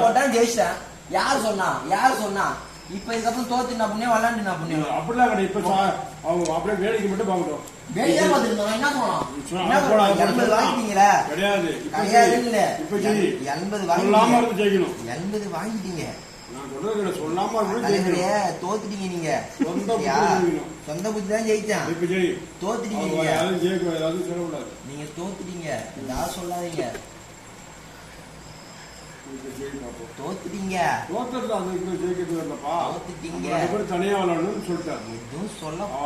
போட்டேன் ஜெயிச்சிட்டேன். யார் சொன்னா? யார் சொன்னா? இப்ப இதுக்கப்புறம் தோத்து நான் புண்ணியம் விளாண்டு நான் புண்ணியம் அப்படிலாம் கிடையாது. இப்ப சா- அவங்க அப்படியே வேடிக்கை மட்டும் பார்க்கட்டும். வெளியே பார்த்துருந்தோம். என்ன? போடா. எண்பது வாங்கிட்டீங்களே? கிடையாது. இப்ப கிடையாது இல்ல ஜெயி. இப்ப எண்பது வாங்கிட்டீங்க. இருந்து ஜெயிக்கணும். எண்பது வாங்கிட்டீங்க. தோத்துட்டீங்க நீங்க. சொந்த புத்தி தான் ஜெயிச்சான். தோத்துட்டீங்க நீங்க. தோத்துட்டீங்க. யாரும் சொல்லாதீங்க. தோத்துட்டீங்க. தோத்தது அந்த இப்ப ஜெயிக்கிறது இல்லப்பா. தோத்துட்டீங்க. தனியா விளையாடணும்னு சொல்லிட்டாரு. எதுவும்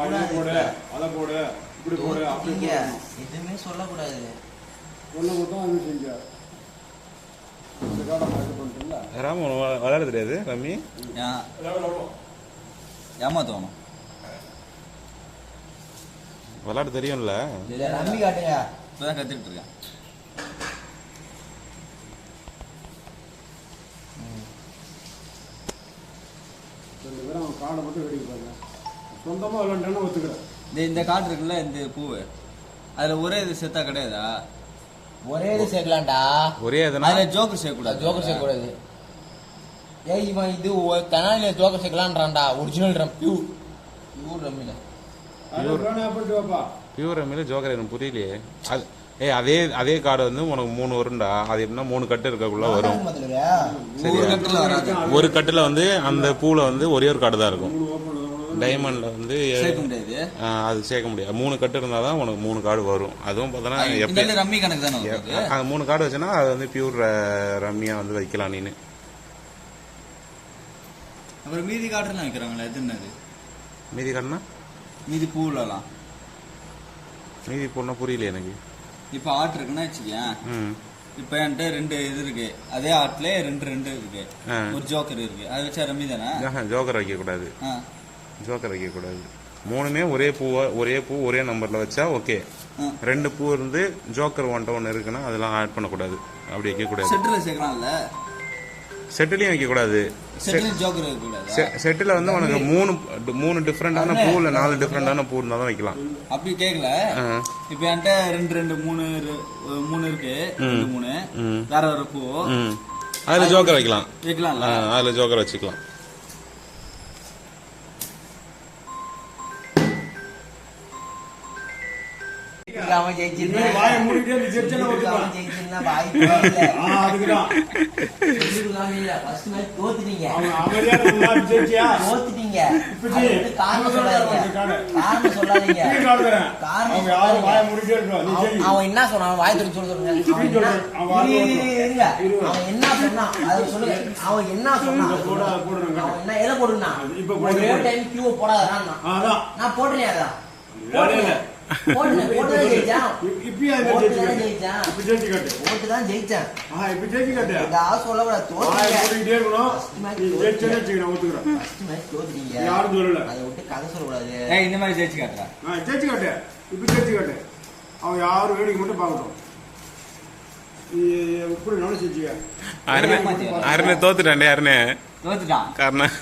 இதை போடு சொல்லக்கூடாது அதை போடு இப்படி போடு அப்படி தோத்துட்டீங்க. போடு. எதுவுமே சொல்லக்கூடாது. சொல்ல மட்டும் அது ராம வ- விளையாட தெரியாது ரம்மி? ஏன் ஏமாத்துவானோ விளையாட தெரியும்ல. காட்டுங்க. இப்பதான் கத்துக்கிட்டு இருக்கேன் ரெண்டு பேரும் அவன் காடை மட்டும் வெடிக்க பாருங்க. சொந்தமா விளையாண்டான்னு ஒத்துக்கிறேன் இந்த இந்த காட்டு இருக்குல்ல இந்த பூவு. அதுல ஒரே இது செத்தா கிடையாதா? ஒரே இது சேர்க்கலாம்டா. ஒரே அதுல ஜோக்கர் சேர்க்கக்கூடாது. ஜோக்கர் சேர்க்கக்கூடாது. ஏய் இவன் இது கனாலில ஜோக்கர் சேர்க்கலான்றான்டா ஒரிஜினல் ரம் பியூ பியூர் ரம்மில வாப்பா. பியூர் ரம்மில ஜோக்கர் எனக்கு புரியலையே. அது ஏய் அதே அதே கார்டு வந்து உனக்கு மூணு வரும்டா. அது எப்படின்னா மூணு கட்டு இருக்கக்குள்ள வரும். ஒரு சரியா? ஒரு கட்டுல வந்து அந்த பூல வந்து ஒரே ஒரு கார்டு தான் இருக்கும். டைமண்ட்ல வந்து அது சேர்க்க முடியாது. மூணு கட்டு இருந்தால் தான் உனக்கு மூணு கார்டு வரும். அதுவும் பார்த்தோன்னா இந்த எப்போ ரம்மி கணக்கு தானே மூணு கார்டு வச்சுன்னா அது வந்து பியூர் ரம்மியா வந்து வைக்கலாம் நீனு. அப்புறம் மீதி காட்டுலாம் வைக்கிறாங்களே எது என்னது? மீதி கார்டுனா? மீதி பூவுலலாம் மீதி பொண்ணா புரியல எனக்கு. இப்ப ஆட்டு இருக்குன்னா வச்சுக்கேன் ம். இப்ப என்கிட்ட ரெண்டு இது இருக்கு. அதே ஆட்டுல ரெண்டு ரெண்டு இருக்கு. ஒரு ஜோக்கர் இருக்கு. அது வச்சா ரம்மி தானே ஜோக்கர் வைக்கக்கூடாது. ஆ. ஜோக்கர் வைக்கக்கூடாது. மூணுமே ஒரே பூவா ஒரே பூ ஒரே நம்பர்ல வச்சா ஓகே. ரெண்டு பூ இருந்து ஜோக்கர் ஒன்ட்ட ஒன்று இருக்குன்னா அதெல்லாம் ஆட் பண்ணக்கூடாது. அப்படி வைக்கக்கூடாது. செட்டில் சேர்க்கலாம்ல. செட்டிலையும் வைக்கக்கூடாது. செட்டில் வந்து உனக்கு மூணு மூணு டிஃப்ரெண்டான பூவில் நாலு டிஃப்ரெண்டான பூ இருந்தால் தான் வைக்கலாம். அப்படி கேக்கல. ஆ. இப்ப என்கிட்ட ரெண்டு ரெண்டு மூணு மூணு இருக்கு. ரெண்டு மூணு. வேற வேற பூ அதில் ஜோக்கர் வைக்கலாம். வைக்கலாம்ல? அதில் ஜோக்கர் வச்சுக்கலாம். அவன் ஜெயிச்சிருந்தா நீ வாயை மூடிட்டே நீ ஜெயிச்சேன்னு ஒத்துக்கலாம். அவன் ஜெயிச்சிருந்தா வாய்ப்பே இல்ல ஆ அதுக்குதான் சொல்லிருக்காங்க இல்ல ஃபர்ஸ்ட் மேட்ச் தோத்துட்டீங்க அவன் அமைதியா இருந்தா ஜெயிச்சியா தோத்துட்டீங்க இப்ப அது ஜெயி. வந்து காரணம் இப்ப சொல்லாதீங்க சொல்றாங்க காரணம். காரணம் சொல்லாதீங்க நீ காடு தரேன் காரணம் அவங்க யாரும் வாயை சொல்லாதீங்க. மூடிட்டே இருக்கா நீ அவன் ஜெயி அவன் என்ன சொன்னான் வாய் திறந்து சொல்ல சொல்லுங்க அவன். அவன். இருங்க. என்ன சொன்னான் அதை சொல்லுங்க அவன் என்ன சொன்னான் இங்க போடா, போடுறேன். அவன் என்ன எதை போடுனா இப்ப. டைம் கியூ போடாதான் நான் போடுறேன் அதான் யாரும் சொல்லல. அதை விட்டு கதை சொல்லக்கூடாது. ஏய் இந்த மாதிரி ஜெயிச்சு காட்டுறா ஜெயிச்சு காட்டு. இப்ப ஜெயிச்சு காட்டு. அவன் யாரும் வேடிக்கை மட்டும் பார்க்கட்டும். அருணே தோத்துட்டாண்டே அருணே தோத்துட்டான். காரணம்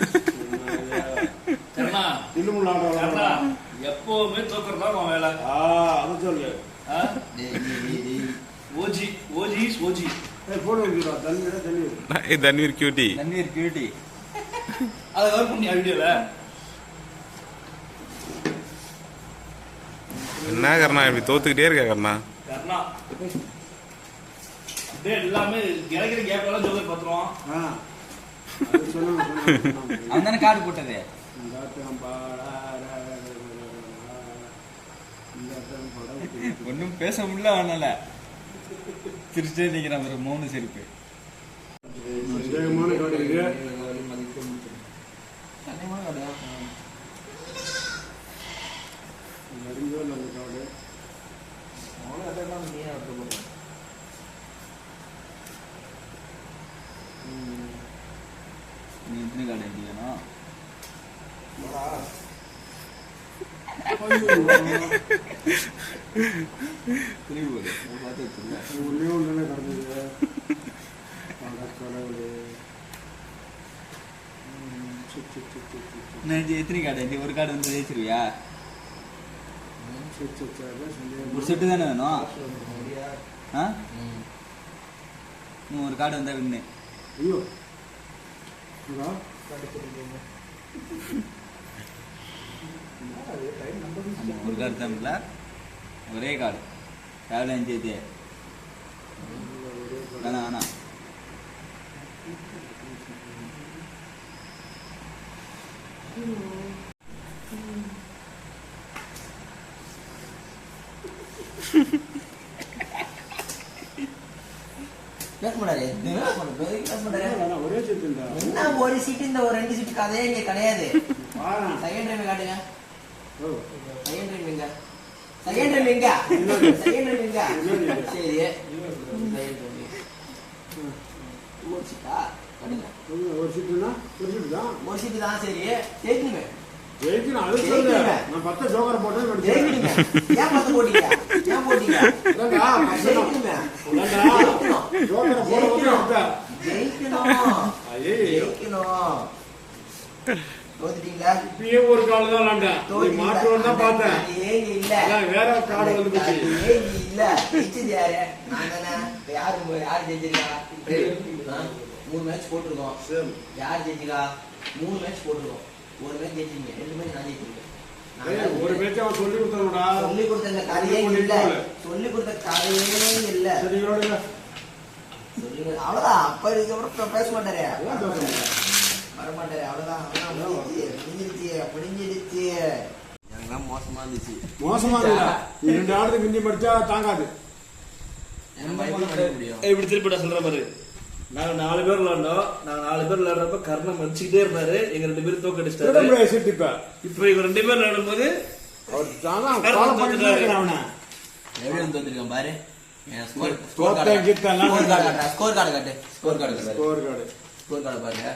எப்பவுமே தோக்கறதா உன் வேலை. ஆ அதை சொல்லு. ஓஜி ஓஜி ஓஜி. போடு வைக்கிறா விடு. ஏய், தண்ணீர் கியூட்டி தண்ணீர் கியூட்டி அதை கவர் பண்ணி வீடியோல என்ன கர்ணா இப்படி தோத்துக்கிட்டே இருக்க கர்ணா? கர்ணா. அப்படியே எல்லாமே கிடைக்கிற கேப் எல்லாம் சொல்லணும், சொல்லணும். அவன் தானே கார்டு போட்டது? ஒன்றும் பேச முடியல அவனால. சிரிச்சே நிற்கிறான் ஒரு மௌன சிரிப்பு. நீ இத்தனை கார்டு எப்படி வேணும் ஒண்ணே ஒண்ணுதானே கிடந்தது. எத்தனை கார்டு ஒரு கார்டு வந்து ஜெயிச்சிருவியா. ஒரு செட்டு தானே வேணும். ஆ. இன்னும் ஒரு கார்டு வந்தா வின்னு. ஐயோ. ஒரு கார்டு தான் ஒரே கார்டு எவ்வளோ அஞ்சு மாட்டாரு. வேணாம், ஒரே சீட்டு இந்த ஒரு ரெண்டு சீட்டு கதையே இங்க கிடையாது. செகண்ட் டைம் காட்டுங்க. ஓ, செகண்ட் டைம் எங்க செகண்ட் எங்க செகண்ட் எங்க சரி. ஒரு சீட்டுனா ஒரு சீட்டு தான். ஒரு சீட்டு தான். சரி. ஜெயிக்கணுமே ஜெயிக்கணும் அது சொல்லு ஜெயிக்கணும். நான் பத்த ஜோக்கரை போட்டேன் ஜெயிக்கணுமே ஏன் பார்த்து போட்டீங்க? ஏன் போட்டீங்க? இல்லைண்டா, பத்து ஜோக்கரை போட ஜெயிக்கணும். தோத்துட்டீங்களா? இப்பயே ஒரு கால் தான் விளாண்டேன் நீ மாற்றுவோன்னு தான் பார்த்தேன். இல்ல. வேற கார்டு வந்து ஏங்க இல்ல. ஜெயிச்சது யாரு? நான் தானே இப்ப யாரு மு- யாரு ஜெயிச்சிருக்கா? மூணு மேட்ச் போட்டிருக்கோம். யார் ஜெயிச்சிருக்கா? மூணு மேட்ச் போட்டிருக்கோம். ஒரு மேட்ச் ஜெயிச்சிருக்கீங்க. ரெண்டு மேட்ச் நான் ஜெயிச்சிருக்கேன். ஏய், ஒரு. பேச்சு அவன் சொல்லி கொடுத்தானுடா சொல்லி கொடுத்த கதையே இல்ல. சொல்லி கொடுத்த கதையே இல்ல. சரி இவரோட சொல்லி கொடு- அவ்வளவுதான். அப்ப இதுக்கப்புறம் பேச மாட்டாரு? முடிஞ்சிருச்சு முடிஞ்சிருச்சு எனக்குலாம் மோசமா இருந்துச்சு. மோசமா இருக்குடா நீ ரெண்டு ஆடுறதுக்கு மிஞ்சி படிச்சா தாங்காது. இப்படி திருப்பி நான் சொல்ற பாரு. நாங்க நாலு பேர் விளையாண்டோம் நாங்க நாலு பேர் விளையாடுறப்ப கர்ணம் மதிச்சுக்கிட்டே இருந்தாரு. எங்க ரெண்டு பேரும் தோக்கடிச்சிட்டாரு இப்ப. இப்ப இவங்க ரெண்டு பேர்? விளையாடும் போது பாரு கார்டு காட்டு கார்டு காட்டு. கார்டு ஸ்கோர் கார்டு பாருங்க